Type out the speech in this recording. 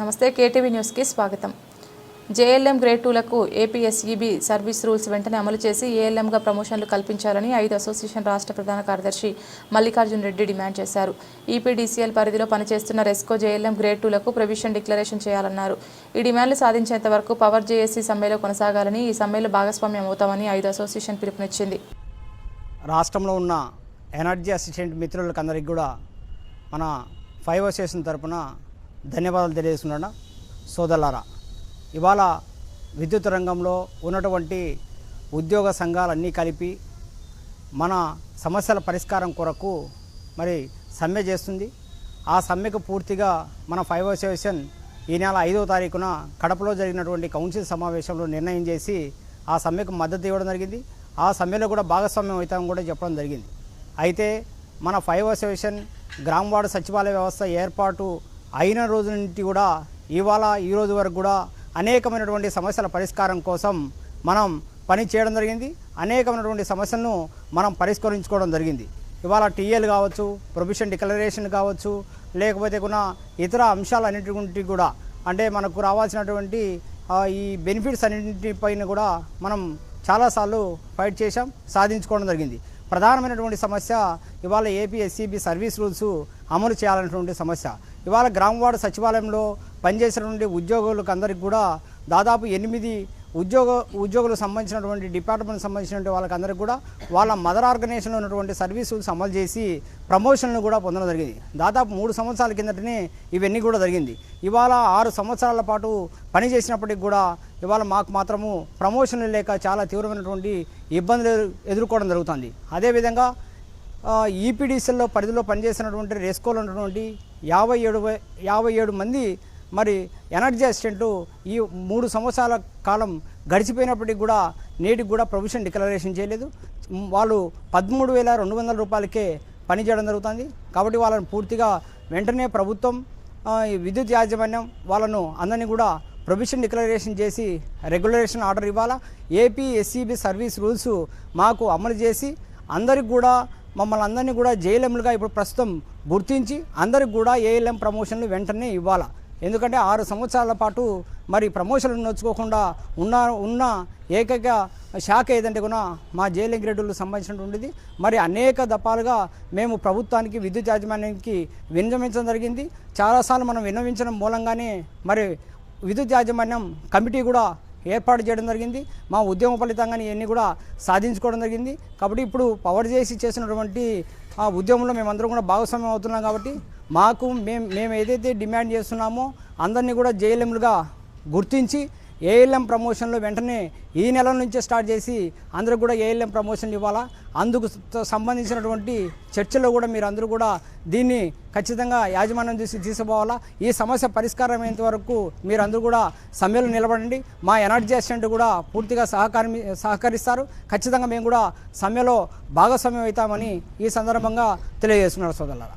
నమస్తే కేటీవీ న్యూస్కి స్వాగతం. జేఎల్ఎం గ్రేడ్ టూలకు ఏపీఎస్ఈబి సర్వీస్ రూల్స్ వెంటనే అమలు చేసి ఏఎల్ఎంగా ప్రమోషన్లు కల్పించాలని ఐదు అసోసియేషన్ రాష్ట్ర ప్రధాన కార్యదర్శి మల్లికార్జున్ రెడ్డి డిమాండ్ చేశారు. ఈపీడీసీఎల్ పరిధిలో పనిచేస్తున్న రెస్కో జేఎల్ఎం గ్రేడ్ టూలకు ప్రొవిషన్ డిక్లరేషన్ చేయాలన్నారు. ఈ డిమాండ్లు సాధించేంత వరకు పవర్ జేఏసీ సమ్మెలో కొనసాగాలని ఈ సమ్మెలో భాగస్వామ్యం అవుతామని ఐదు అసోసియేషన్ పిలుపునిచ్చింది. రాష్ట్రంలో ఉన్న ఎనర్జీ అసిస్టెంట్ మిత్రులకు అందరికి కూడా మన ఫైవ్ అసోసియేషన్ తరపున ధన్యవాదాలు తెలియజేస్తున్నాను. సోదరులారా ఇవాళ విద్యుత్ రంగంలో ఉన్నటువంటి ఉద్యోగ సంఘాలన్నీ కలిపి మన సమస్యల పరిష్కారం కొరకు మరి సమ్మె చేస్తుంది. ఆ సమ్మెకు పూర్తిగా మన ఫైవ్ అసోసియేషన్ ఈ నెల ఐదో తారీఖున కడపలో జరిగినటువంటి కౌన్సిల్ సమావేశంలో నిర్ణయం చేసి ఆ సమ్మెకు మద్దతు ఇవ్వడం జరిగింది. ఆ సమ్మెలో కూడా భాగస్వామ్యం అవుతామని కూడా చెప్పడం జరిగింది. అయితే మన ఫైవ్ అసోసియేషన్ గ్రామ వార్డు సచివాలయ వ్యవస్థ ఏర్పాటు అయిన రోజు నుండి కూడా ఇవాళ ఈ రోజు వరకు కూడా అనేకమైనటువంటి సమస్యల పరిష్కారం కోసం మనం పని చేయడం జరిగింది. అనేకమైనటువంటి సమస్యలను మనం పరిష్కరించుకోవడం జరిగింది. ఇవాళ టీఎల్ కావచ్చు ప్రొవిషన్ డిక్లరేషన్ కావచ్చు లేకపోతే కూడా ఇతర అంశాలన్నిటి కూడా అంటే మనకు రావాల్సినటువంటి ఈ బెనిఫిట్స్ అన్నింటిపైన కూడా మనం చాలాసార్లు ఫైట్ చేశాం సాధించుకోవడం జరిగింది. ప్రధానమైనటువంటి సమస్య ఇవాళ ఏపీఎస్సీబీ సర్వీస్ రూల్స్ అమలు చేయాలనేటువంటి సమస్య. ఇవాళ గ్రామవాడ సచివాలయంలో సచివాలయంలో పనిచేసినటువంటి ఉద్యోగులకు అందరికి కూడా దాదాపు ఎనిమిది ఉద్యోగ ఉద్యోగులకు సంబంధించినటువంటి డిపార్ట్మెంట్ సంబంధించినటువంటి వాళ్ళకందరికీ కూడా వాళ్ళ మదర్ ఆర్గనైజేషన్లో ఉన్నటువంటి సర్వీసులు అమలు చేసి ప్రమోషన్లు కూడా పొందడం జరిగింది. దాదాపు మూడు సంవత్సరాల కిందటనే ఇవన్నీ కూడా జరిగింది. ఇవాళ ఆరు సంవత్సరాల పాటు పని చేసినప్పటికి కూడా ఇవాళ మాకు మాత్రము ప్రమోషన్లు లేక చాలా తీవ్రమైనటువంటి ఇబ్బందులు ఎదుర్కోవడం జరుగుతుంది. అదేవిధంగా ఈపీడీసీల్లో పరిధిలో పనిచేసినటువంటి రెస్కోలో ఉన్నటువంటి యాభై ఏడు యాభై ఏడు మంది మరి ఎనర్జీ అసిస్టెంట్లు ఈ మూడు సంవత్సరాల కాలం గడిచిపోయినప్పటికి కూడా నేటికి కూడా ప్రొవిషన్ డిక్లరేషన్ చేయలేదు. వాళ్ళు పదమూడు వేల రెండు వందల రూపాయలకే పని చేయడం జరుగుతుంది. కాబట్టి వాళ్ళని పూర్తిగా వెంటనే ప్రభుత్వం ఈ విద్యుత్ యాజమాన్యం వాళ్ళను అందరినీ కూడా ప్రొవిషన్ డిక్లరేషన్ చేసి రెగ్యులేషన్ ఆర్డర్ ఇవ్వాలా? ఏపీ ఎస్సీబీ సర్వీస్ రూల్స్ మాకు అమలు చేసి అందరికి కూడా మమ్మల్ని అందరినీ కూడా జేఎల్ఎంలుగా ఇప్పుడు ప్రస్తుతం గుర్తించి అందరికి కూడా ఏఎల్ఎం ప్రమోషన్లు వెంటనే ఇవ్వాలా. ఎందుకంటే ఆరు సంవత్సరాల పాటు మరి ప్రమోషన్లు నొచ్చుకోకుండా ఉన్న ఉన్న ఏకైక శాఖ ఏదంటే కూడా మా జేఎల్ఎం గ్రేడులకు సంబంధించినటువంటిది మరి అనేక దపాలుగా మేము ప్రభుత్వానికి విద్యుత్ యాజమాన్యానికి విన్నవించడం జరిగింది. చాలాసార్లు మనం విన్నవించడం మూలంగానే మరి విద్యుత్ యాజమాన్యం కమిటీ కూడా ఏర్పాటు చేయడం జరిగింది. మా ఉద్యమ ఫలితంగా ఇవన్నీ కూడా సాధించుకోవడం జరిగింది. కాబట్టి ఇప్పుడు పవర్ చేసి చేసినటువంటి ఆ ఉద్యమంలో మేమందరం కూడా భాగస్వామ్యం అవుతున్నాం కాబట్టి మాకు మేము మేము ఏదైతే డిమాండ్ చేస్తున్నామో అందరినీ కూడా జేఎల్ఎంలుగా గుర్తించి ఏఎల్ఎం ప్రమోషన్లు వెంటనే ఈ నెల నుంచే స్టార్ట్ చేసి అందరూ కూడా ఏఎల్ఎం ప్రమోషన్లు ఇవ్వాలా? అందుకు సంబంధించినటువంటి చర్చలో కూడా మీరు అందరూ కూడా దీన్ని ఖచ్చితంగా యాజమాన్యం చూసి తీసుకోవాలా? ఈ సమస్య పరిష్కారం అయ్యేంత వరకు మీరు అందరూ కూడా సమ్మెలో నిలబడండి. మా ఎనర్జీ అసిస్టెంట్ కూడా పూర్తిగా సహకారం సహకరిస్తారు. ఖచ్చితంగా మేము కూడా సమ్మెలో భాగస్వామ్యం అవుతామని ఈ సందర్భంగా తెలియజేస్తున్నారు సోదరులారా.